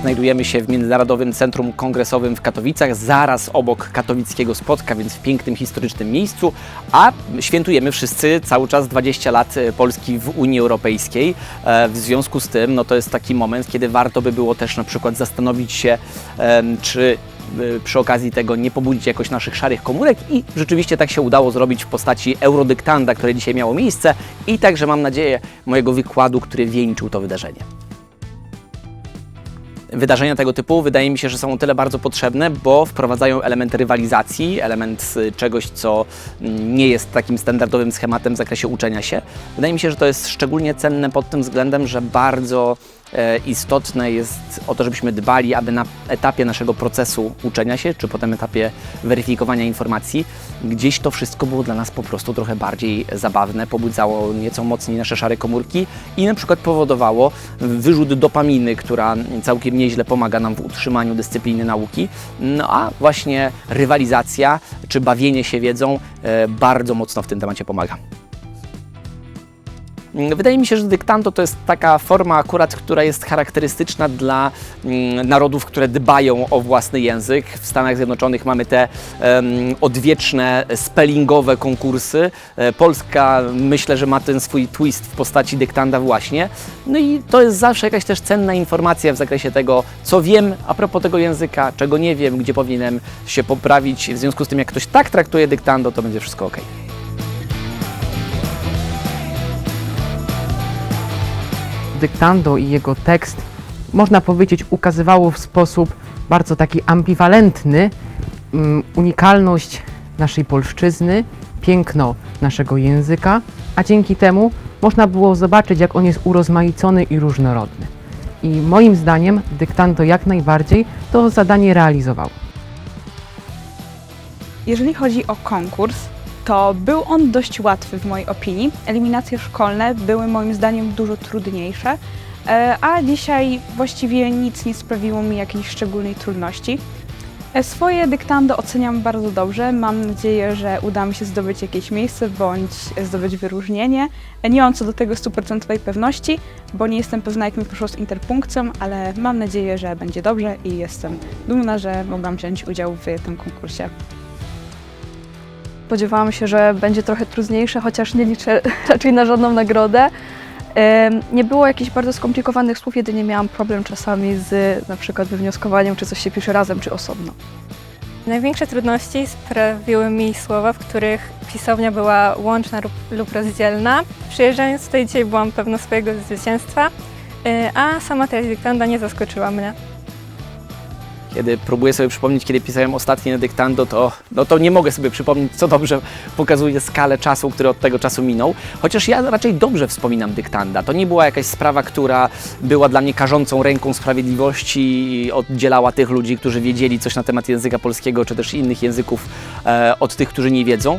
Znajdujemy się w Międzynarodowym Centrum Kongresowym w Katowicach, zaraz obok katowickiego spotka, więc w pięknym, historycznym miejscu, a świętujemy wszyscy cały czas 20 lat e, Polski w Unii Europejskiej. E, W związku z tym, no to jest taki moment, kiedy warto by było też na przykład zastanowić się, czy y, przy okazji tego nie pobudzić jakoś naszych szarych komórek i rzeczywiście tak się udało zrobić w postaci eurodyktanda, które dzisiaj miało miejsce i także mam nadzieję mojego wykładu, który wieńczył to wydarzenie. Wydarzenia tego typu wydaje mi się, że są o tyle bardzo potrzebne, bo wprowadzają element rywalizacji, element y, czegoś, co mm, nie jest takim standardowym schematem w zakresie uczenia się. Wydaje mi się, że to jest szczególnie cenne pod tym względem, że bardzo istotne jest o to, żebyśmy dbali, aby na etapie naszego procesu uczenia się, czy potem etapie weryfikowania informacji, gdzieś to wszystko było dla nas po prostu trochę bardziej zabawne, pobudzało nieco mocniej nasze szare komórki i na przykład powodowało wyrzut dopaminy, która całkiem nieźle pomaga nam w utrzymaniu dyscypliny nauki. No a właśnie rywalizacja czy bawienie się wiedzą e, bardzo mocno w tym temacie pomaga. Wydaje mi się, że dyktando to jest taka forma akurat, która jest charakterystyczna dla mm, narodów, które dbają o własny język. W Stanach Zjednoczonych mamy te odwieczne spellingowe konkursy. E, Polska myślę, że ma ten swój twist w postaci dyktanda właśnie. No i to jest zawsze jakaś też cenna informacja w zakresie tego, co wiem a propos tego języka, czego nie wiem, gdzie powinienem się poprawić. W związku z tym, jak ktoś tak traktuje dyktando, to będzie wszystko ok. Dyktando i jego tekst, można powiedzieć, ukazywało w sposób bardzo taki ambiwalentny mm, unikalność naszej polszczyzny, piękno naszego języka, a dzięki temu można było zobaczyć, jak on jest urozmaicony i różnorodny. I moim zdaniem dyktando jak najbardziej to zadanie realizował. Jeżeli chodzi o konkurs, to był on dość łatwy w mojej opinii. Eliminacje szkolne były moim zdaniem dużo trudniejsze, e, a dzisiaj właściwie nic nie sprawiło mi jakiejś szczególnej trudności. E, Swoje dyktando oceniam bardzo dobrze. Mam nadzieję, że uda mi się zdobyć jakieś miejsce bądź zdobyć wyróżnienie. E, Nie mam co do tego stuprocentowej pewności, bo nie jestem pewna, jak mi poszło z interpunkcją, ale mam nadzieję, że będzie dobrze i jestem dumna, że mogłam wziąć udział w tym konkursie. Spodziewałam się, że będzie trochę trudniejsze, chociaż nie liczę raczej na żadną nagrodę. Nie było jakichś bardzo skomplikowanych słów, jedynie miałam problem czasami z na przykład wywnioskowaniem, czy coś się pisze razem, czy osobno. Największe trudności sprawiły mi słowa, w których pisownia była łączna lub- rozdzielna. Przyjeżdżając tutaj dzisiaj byłam pewna swojego zwycięstwa, y, a sama treść dyktanda nie zaskoczyła mnie. Kiedy próbuję sobie przypomnieć, kiedy pisałem ostatnie dyktando, to, no to nie mogę sobie przypomnieć, co dobrze pokazuje skalę czasu, który od tego czasu minął. Chociaż ja raczej dobrze wspominam dyktanda. To nie była jakaś sprawa, która była dla mnie karzącą ręką sprawiedliwości i oddzielała tych ludzi, którzy wiedzieli coś na temat języka polskiego, czy też innych języków e, od tych, którzy nie wiedzą.